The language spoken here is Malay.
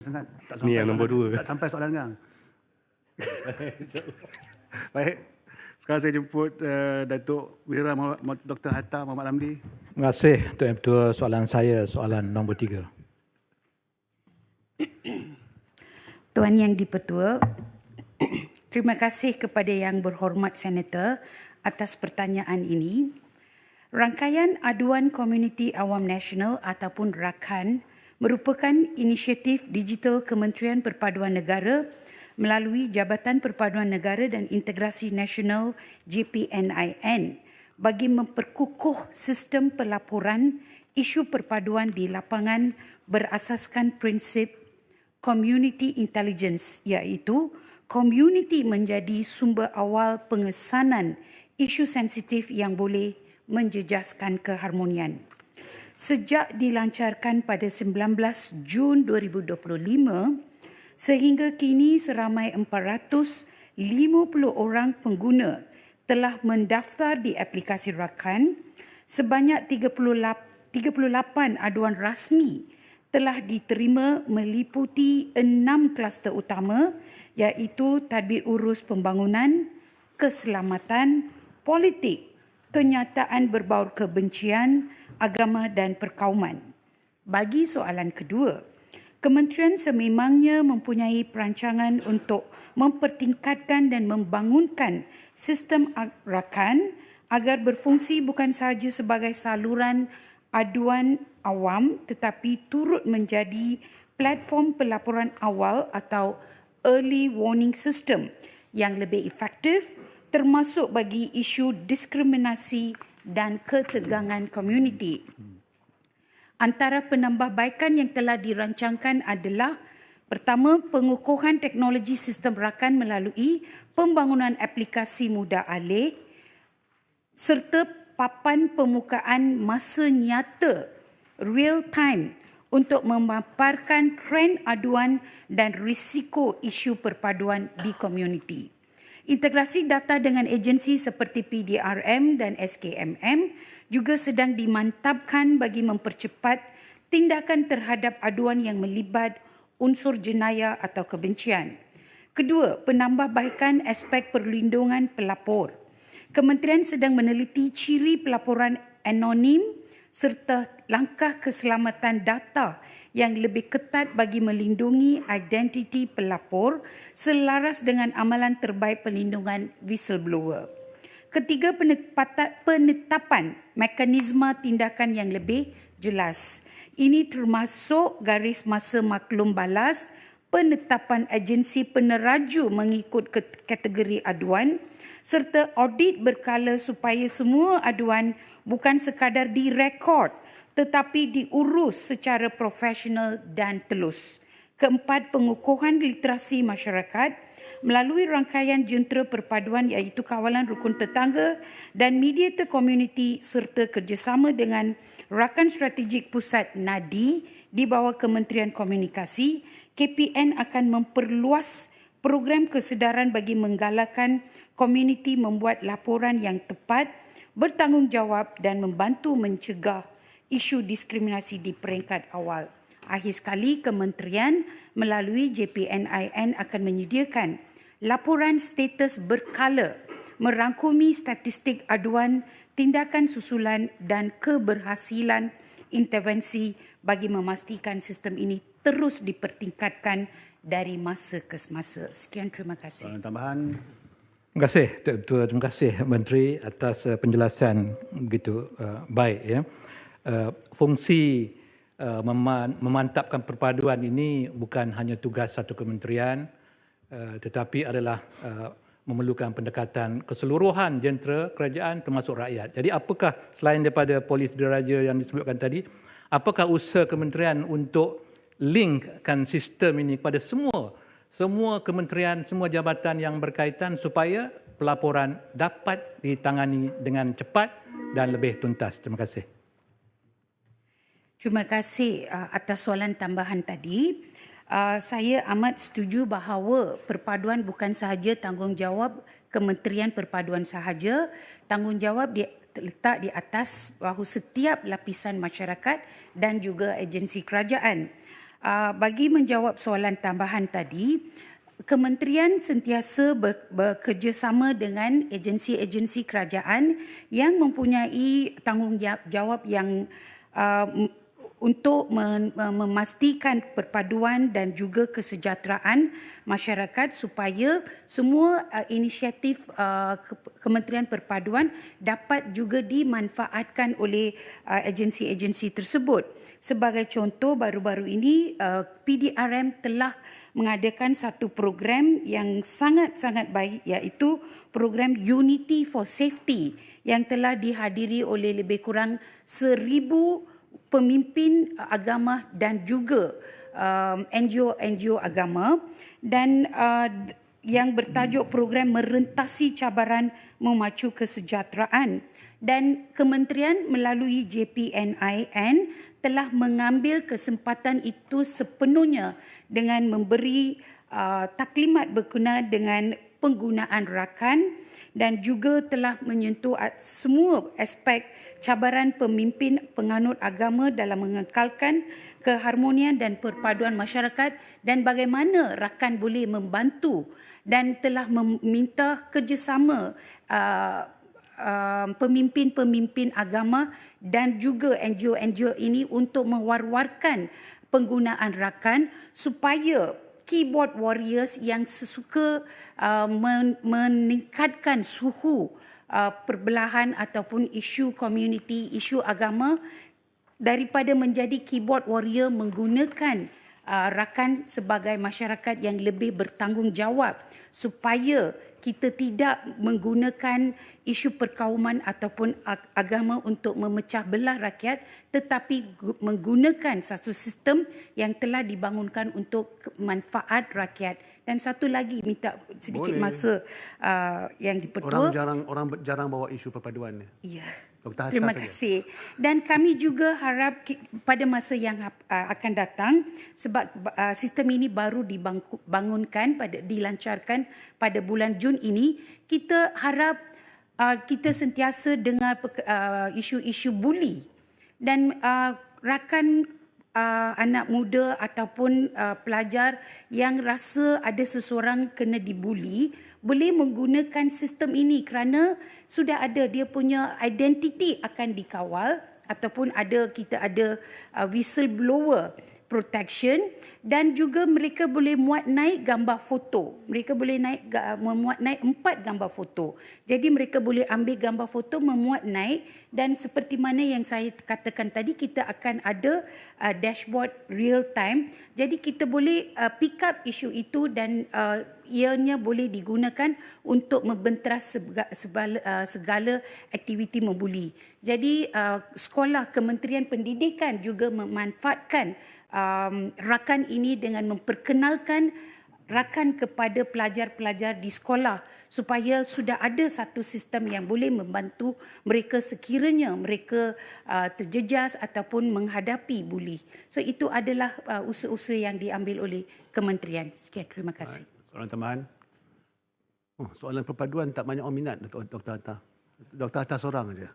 sangat. Tak Ni yang nombor soalan- dua. Tak sampai soalan Kang. Baik. Sekarang saya jemput uh, Datuk Wira Dr. Hatta Muhammad Ramli. Terima kasih Tuan Yang Ketua. Soalan saya soalan nombor tiga. Tuan Yang Dipertua, terima kasih kepada Yang Berhormat Senator atas pertanyaan ini. Rangkaian Aduan Komuniti Awam Nasional ataupun RAKAN merupakan inisiatif digital Kementerian Perpaduan Negara melalui Jabatan Perpaduan Negara dan Integrasi Nasional JPNIN bagi memperkukuh sistem pelaporan isu perpaduan di lapangan berasaskan prinsip community intelligence iaitu community menjadi sumber awal pengesanan isu sensitif yang boleh menjejaskan keharmonian. Sejak dilancarkan pada 19 Jun 2025 sehingga kini seramai 450 orang pengguna telah mendaftar di aplikasi Rakan. Sebanyak 38 aduan rasmi telah diterima meliputi enam kluster utama iaitu tadbir urus pembangunan, keselamatan, politik, kenyataan berbaur kebencian, agama dan perkauman. Bagi soalan kedua, Kementerian sememangnya mempunyai perancangan untuk mempertingkatkan dan membangunkan sistem rakan agar berfungsi bukan sahaja sebagai saluran aduan awam tetapi turut menjadi platform pelaporan awal atau early warning system yang lebih efektif termasuk bagi isu diskriminasi dan ketegangan komuniti. Antara penambahbaikan yang telah dirancangkan adalah pertama pengukuhan teknologi sistem rakan melalui pembangunan aplikasi mudah alih serta papan pemukaan masa nyata real time untuk memaparkan trend aduan dan risiko isu perpaduan di komuniti. Integrasi data dengan agensi seperti PDRM dan SKMM juga sedang dimantapkan bagi mempercepat tindakan terhadap aduan yang melibat unsur jenayah atau kebencian. Kedua, penambahbaikan aspek perlindungan pelapor. Kementerian sedang meneliti ciri pelaporan anonim serta langkah keselamatan data yang lebih ketat bagi melindungi identiti pelapor selaras dengan amalan terbaik perlindungan whistleblower. Ketiga, penetapan mekanisme tindakan yang lebih jelas. Ini termasuk garis masa maklum balas, penetapan agensi peneraju mengikut kategori aduan serta audit berkala supaya semua aduan bukan sekadar direkod tetapi diurus secara profesional dan telus. Keempat, pengukuhan literasi masyarakat melalui rangkaian jentera perpaduan iaitu kawalan rukun tetangga dan mediator community serta kerjasama dengan rakan strategik pusat NADI di bawah Kementerian Komunikasi, KPN akan memperluas program kesedaran bagi menggalakkan komuniti membuat laporan yang tepat, bertanggungjawab dan membantu mencegah isu diskriminasi di peringkat awal. Akhir sekali, Kementerian melalui JPNIN akan menyediakan laporan status berkala merangkumi statistik aduan, tindakan susulan dan keberhasilan intervensi bagi memastikan sistem ini terus dipertingkatkan dari masa ke semasa. Sekian terima kasih. Soalan tambahan. Terima kasih Tuan Ketua. Terima kasih Menteri atas uh, penjelasan begitu uh, baik ya. Uh, fungsi uh, memantapkan perpaduan ini bukan hanya tugas satu kementerian uh, tetapi adalah uh, memerlukan pendekatan keseluruhan jentera kerajaan termasuk rakyat. Jadi apakah selain daripada polis diraja yang disebutkan tadi, apakah usaha kementerian untuk linkkan sistem ini kepada semua semua kementerian, semua jabatan yang berkaitan supaya pelaporan dapat ditangani dengan cepat dan lebih tuntas. Terima kasih. Terima kasih uh, atas soalan tambahan tadi. Uh, saya amat setuju bahawa perpaduan bukan sahaja tanggungjawab Kementerian Perpaduan sahaja, tanggungjawab dia terletak di atas bahawa setiap lapisan masyarakat dan juga agensi kerajaan. Uh, bagi menjawab soalan tambahan tadi, Kementerian sentiasa ber, bekerjasama dengan agensi-agensi kerajaan yang mempunyai tanggungjawab yang uh, untuk memastikan perpaduan dan juga kesejahteraan masyarakat supaya semua uh, inisiatif uh, Kementerian Perpaduan dapat juga dimanfaatkan oleh uh, agensi-agensi tersebut. Sebagai contoh baru-baru ini uh, PDRM telah mengadakan satu program yang sangat-sangat baik iaitu program Unity for Safety yang telah dihadiri oleh lebih kurang seribu pemimpin agama dan juga um, NGO-NGO agama. Dan uh, yang bertajuk program merentasi cabaran memacu kesejahteraan. Dan kementerian melalui JPNIN telah mengambil kesempatan itu sepenuhnya dengan memberi uh, taklimat berkena dengan penggunaan rakan dan juga telah menyentuh semua aspek cabaran pemimpin penganut agama dalam mengekalkan keharmonian dan perpaduan masyarakat dan bagaimana rakan boleh membantu dan telah meminta kerjasama uh, uh, pemimpin-pemimpin agama dan juga NGO-NGO ini untuk mewar-warkan penggunaan rakan supaya keyboard warriors yang sesuka uh, men- meningkatkan suhu uh, perbelahan ataupun isu community, isu agama daripada menjadi keyboard warrior menggunakan uh, rakan sebagai masyarakat yang lebih bertanggungjawab supaya kita tidak menggunakan isu perkauman ataupun agama untuk memecah belah rakyat tetapi menggunakan satu sistem yang telah dibangunkan untuk manfaat rakyat dan satu lagi minta sedikit Boleh. masa uh, yang dipertua Orang jarang orang jarang bawa isu perpaduan. Ya. Dr. Hatta Terima saja. kasih. Dan kami juga harap pada masa yang uh, akan datang sebab uh, sistem ini baru dibangunkan pada dilancarkan pada bulan Jun ini, kita harap uh, kita sentiasa dengar isu-isu buli dan rakan uh, anak muda ataupun uh, pelajar yang rasa ada seseorang kena dibuli boleh menggunakan sistem ini kerana sudah ada dia punya identiti akan dikawal ataupun ada kita ada uh, whistleblower protection dan juga mereka boleh muat naik gambar foto. Mereka boleh naik memuat naik empat gambar foto. Jadi mereka boleh ambil gambar foto memuat naik dan seperti mana yang saya katakan tadi kita akan ada uh, dashboard real time. Jadi kita boleh uh, pick up isu itu dan uh, ianya boleh digunakan untuk membenteras sega- sebala- uh, segala aktiviti membuli. Jadi uh, sekolah Kementerian Pendidikan juga memanfaatkan um, rakan ini dengan memperkenalkan rakan kepada pelajar-pelajar di sekolah supaya sudah ada satu sistem yang boleh membantu mereka sekiranya mereka uh, terjejas ataupun menghadapi buli. So itu adalah uh, usaha-usaha yang diambil oleh kementerian. Sekian terima kasih. Soalan tambahan. Oh, soalan perpaduan tak banyak orang minat Dr. Hatta. Dr. Hatta seorang saja.